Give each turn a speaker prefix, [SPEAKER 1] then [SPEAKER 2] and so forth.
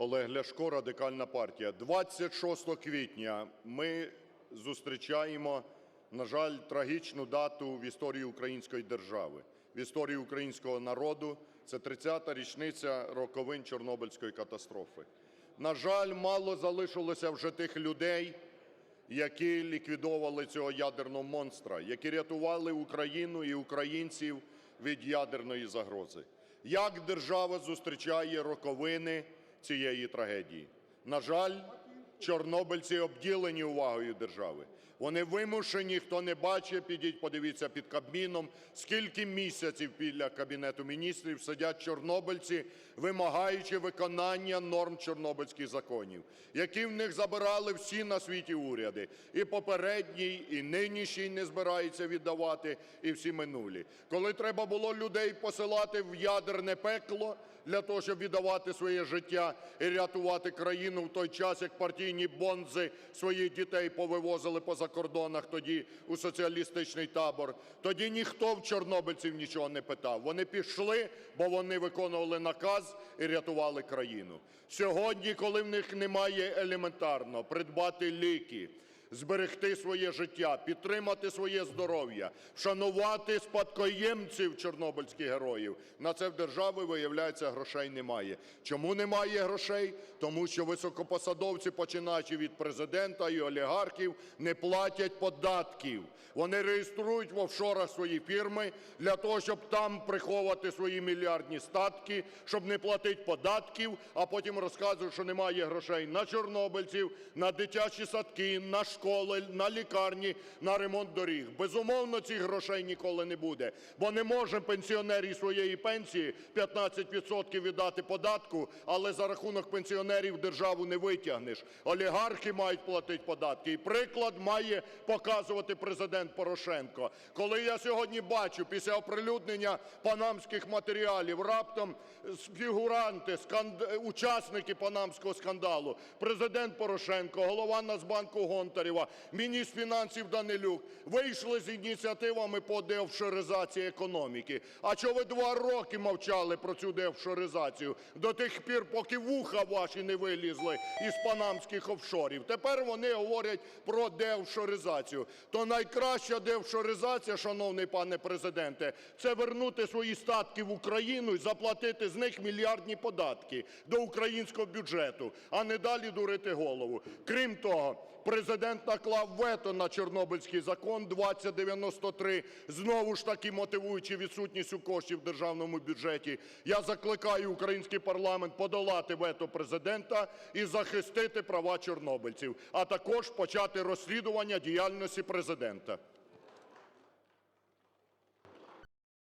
[SPEAKER 1] Олег Ляшко, Радикальна партія. 26 квітня ми зустрічаємо, на жаль, трагічну дату в історії української держави, в історії українського народу. Це 30-та річниця роковин Чорнобильської катастрофи. На жаль, мало залишилося вже тих людей, які ліквідовували цього ядерного монстра, які рятували Україну і українців від ядерної загрози. Як держава зустрічає роковини цієї трагедії? На жаль, чорнобильці обділені увагою держави. Вони вимушені, хто не бачить, підіть, подивіться під Кабміном, скільки місяців біля Кабінету Міністрів сидять чорнобильці, вимагаючи виконання норм чорнобильських законів, які в них забирали всі на світі уряди. І попередній, і нинішній не збирається віддавати, і всі минулі. Коли треба було людей посилати в ядерне пекло для того, щоб віддавати своє життя і рятувати країну в той час, як партійні бонзи своїх дітей повивозили по закордонах тоді у соціалістичний табор, тоді ніхто в чорнобильців нічого не питав. Вони пішли, бо вони виконували наказ і рятували країну. Сьогодні, коли в них немає елементарно придбати ліки, зберегти своє життя, підтримати своє здоров'я, вшанувати спадкоємців чорнобильських героїв. На це в держави, виявляється, грошей немає. Чому немає грошей? Тому що високопосадовці, починаючи від президента і олігархів, не платять податків. Вони реєструють в офшорах свої фірми для того, щоб там приховувати свої мільярдні статки, щоб не платити податків, а потім розказують, що немає грошей на чорнобильців, на дитячі садки, на школи, на лікарні, на ремонт доріг. Безумовно, цих грошей ніколи не буде, бо не може пенсіонер своєї пенсії 15% віддати податку, але за рахунок пенсіонерів державу не витягнеш. Олігархи мають платити податки. І приклад має показувати президент Порошенко. Коли я сьогодні бачу після оприлюднення панамських матеріалів, раптом фігуранти, сканд- учасники панамського скандалу, президент Порошенко, голова Нацбанку Гонтарева, міністр фінансів Данилюк вийшли з ініціативами по деофшоризації економіки. А чого ви два роки мовчали про цю деофшоризацію? До тих пір, поки вуха ваші не вилізли із панамських офшорів. Тепер вони говорять про деофшоризацію. То найкраща деофшоризація, шановний пане президенте, це вернути свої статки в Україну і заплатити з них мільярдні податки до українського бюджету, а не далі дурити голову. Крім того, президент наклав вето на Чорнобильський закон 2093, знову ж таки мотивуючи відсутністю коштів в державному бюджеті. Я закликаю український парламент подолати вето президента і захистити права чорнобильців, а також почати розслідування діяльності президента.